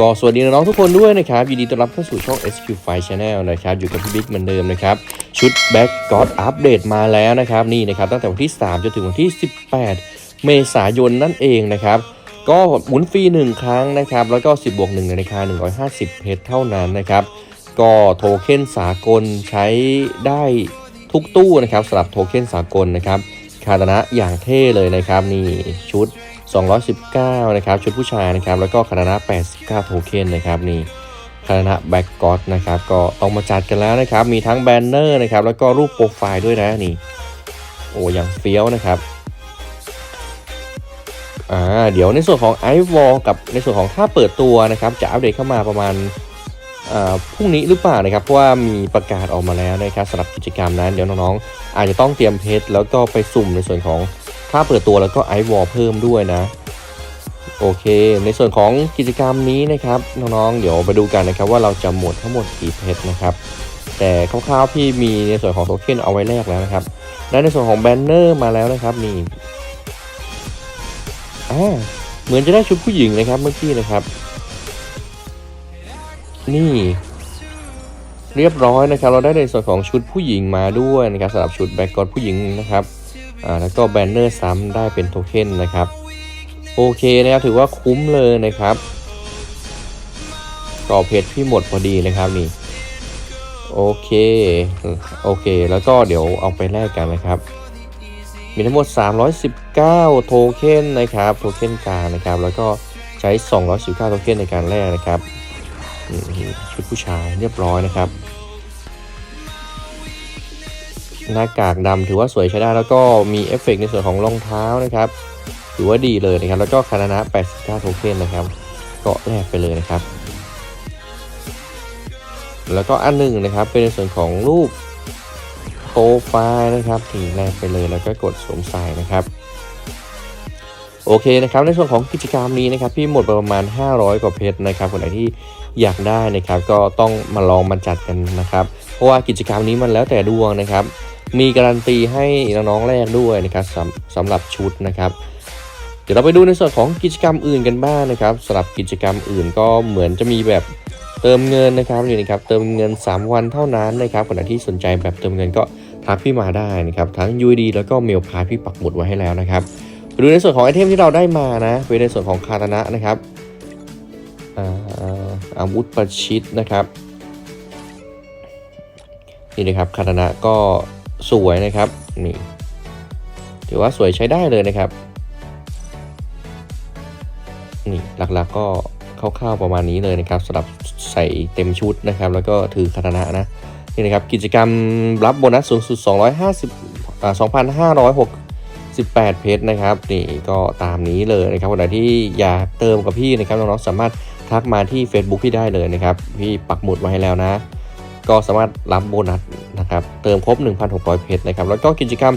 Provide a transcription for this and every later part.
ก็สวัสดีน้องๆทุกคนด้วยนะครับยินดีต้อนรับเข้าสู่ช่อง SQ5 Channel นะครับอยู่กับพี่บิ๊กเหมือนเดิมนะครับ ชุด Back God อัปเดตมาแล้วนะครับ นี่นะครับ ตั้งแต่วันที่ 3 จนถึงวันที่ 18 เมษายนนั่นเองนะครับ ก็หมุนฟรี 1 ครั้งนะครับ แล้วก็ 10บวก1ในราคา 150 เพชรเท่านั้นนะครับ ก็โทเค็นสากลใช้ได้ทุกตู้นะครับสำหรับโทเค็นสากลนะครับคาตนะอย่างเท่เลยนะครับนี่ชุด 219 นะครับ ชุดผู้ชายนะครับ แล้วก็คาตนะ89 โทเค็นนะครับนี่คาตนะแบ็กกอดนะครับ ก็ต้องมาจัดกันแล้วนะครับ มีทั้งแบนเนอร์นะครับ แล้วก็รูปโปรไฟล์ด้วยนะนี่ โอ้ยังเฟี้ยวนะครับอ่าเดี๋ยวในส่วนของไอวอลกับในส่วนของค่าเปิดตัวนะครับ จะอัปเดตเข้ามาประมาณอ่าพรุ่งนี้หรือเปล่านะครับ เพราะว่ามีประกาศออกมาแล้วนะครับสำหรับกิจกรรมนั้น เดี๋ยวน้องๆอาจจะต้องเตรียมเพจแล้วก็ไปสุ่มในส่วนของ ค่าเปิดตัวแล้วก็ไอวอลเพิ่มด้วยนะ โอเค ในส่วนของกิจกรรมนี้นะครับน้องๆ เดี๋ยวไปดูกันนะครับว่าเราจะหมดทั้งหมดกี่เพจนะครับ แต่คร่าวๆพี่มีในส่วนของโทเค็นเอาไว้แลกแล้วนะครับและในส่วนของแบนเนอร์มาแล้วนะครับนี่อ่าเหมือนจะได้ชุดผู้หญิงนะครับเมื่อกี้นะครับ นี่ เรียบร้อยนะครับ เราได้ในส่วนของชุดผู้หญิงมาด้วยนะครับสำหรับชุดแบ็กกอดผู้หญิงนะครับอ่าแล้วก็แบนเนอร์ซ้ำได้เป็นโทเค็นนะครับโอเคนะครับถือว่าคุ้มเลยนะครับต่อเพจพี่หมดพอดีนะครับนี่โอเคโอเค แล้วก็เดี๋ยวเอาไปแลกกันนะครับ มีทั้งหมด 319 โทเค็นนะครับ โทเค็นกลางนะครับ แล้วก็ใช้ 219 โทเค็นในการแลกนะครับ นี่ชุดผู้ชายเรียบร้อยนะครับ หน้ากากดำถือว่าสวยใช้ได้แล้วก็มีเอฟเฟกต์ในส่วนของรองเท้านะครับ ถือว่าดีเลยนะครับ แล้วก็คานานะ89โทเค็นนะครับเก็แลกไปเลยนะครับ แล้วก็อันหนึ่งนะครับเป็นในส่วนของรูปโปรไฟล์นะครับถึงแรกไปเลยแล้วก็กดสวมใส่นะครับ โอเคนะครับในส่วนของกิจกรรมนี้นะครับพี่หมดไปประมาณ 500 กว่าเพชรนะครับคนไหนที่อยากได้นะครับก็ต้องมาลองมาจัดกันนะครับ เพราะว่ากิจกรรมนี้มันแล้วแต่ดวงนะครับ มีการันตีให้น้องๆแรกด้วยนะครับสำสำหรับชุดนะครับเดี๋ยวเราไปดูในส่วนของกิจกรรมอื่นกันบ้างนะครับสำหรับกิจกรรมอื่นก็เหมือนจะมีแบบเติมเงินนะครับนี่นะครับเติมเงิน 3 วันเท่านั้นนะครับคนไหนที่สนใจแบบเติมเงินก็ทักพี่มาได้นะครับทั้ง UID แล้วก็เมลพาพี่ปักหมุดไว้ให้แล้วนะครับ ดูในส่วนของไอเทมที่เราได้มานะเป็นในส่วนของคาตนะนะครับอาวุธประชิดนะครับนี่นะครับคาตนะก็สวยนะครับนี่ถือว่าสวยใช้ได้เลยนะครับนี่หลักๆก็คร่าวๆประมาณนี้เลยนะครับสำหรับใส่เต็มชุดนะครับ แล้วก็ถือคาตนะนะนี่นะครับกิจกรรมรับโบนัสสูงสุด 250อ่า 2,568เพชรนะครับนี่ก็ตามนี้เลยนะครับคนไหนที่อยากเติมกับพี่นะครับน้องๆสามารถทักมาที่ Facebook พี่ได้เลยนะครับพี่ปักหมุดไว้ให้แล้วนะ ก็สามารถรับโบนัสนะครับเติมครบ 1,600 เพชรนะครับแล้วก็กิจกรรม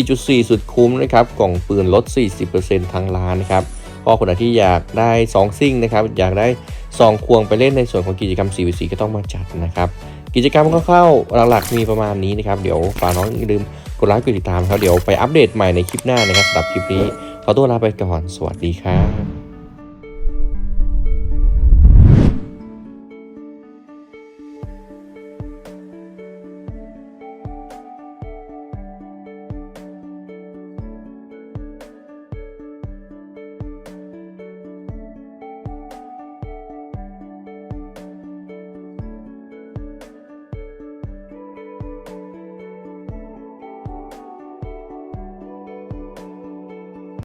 4.4 สุดคุ้มนะครับกล่องปืนลด 40%ทางร้านนะครับก็คนไหนที่อยากได้ 2 ซิ่งนะครับอยากได้2ควงไปเล่นในส่วนของกิจกรรม 4.4 ก็ต้องมาจัดนะครับกิจกรรมคร่าวๆหลักๆมีประมาณนี้นะครับเดี๋ยวฝากน้องอย่าลืม กดไลค์กดติดตามครับเดี๋ยวไปอัปเดตใหม่ในคลิปหน้านะครับสำหรับคลิปนี้ขอตัวลาไปก่อนสวัสดีครับ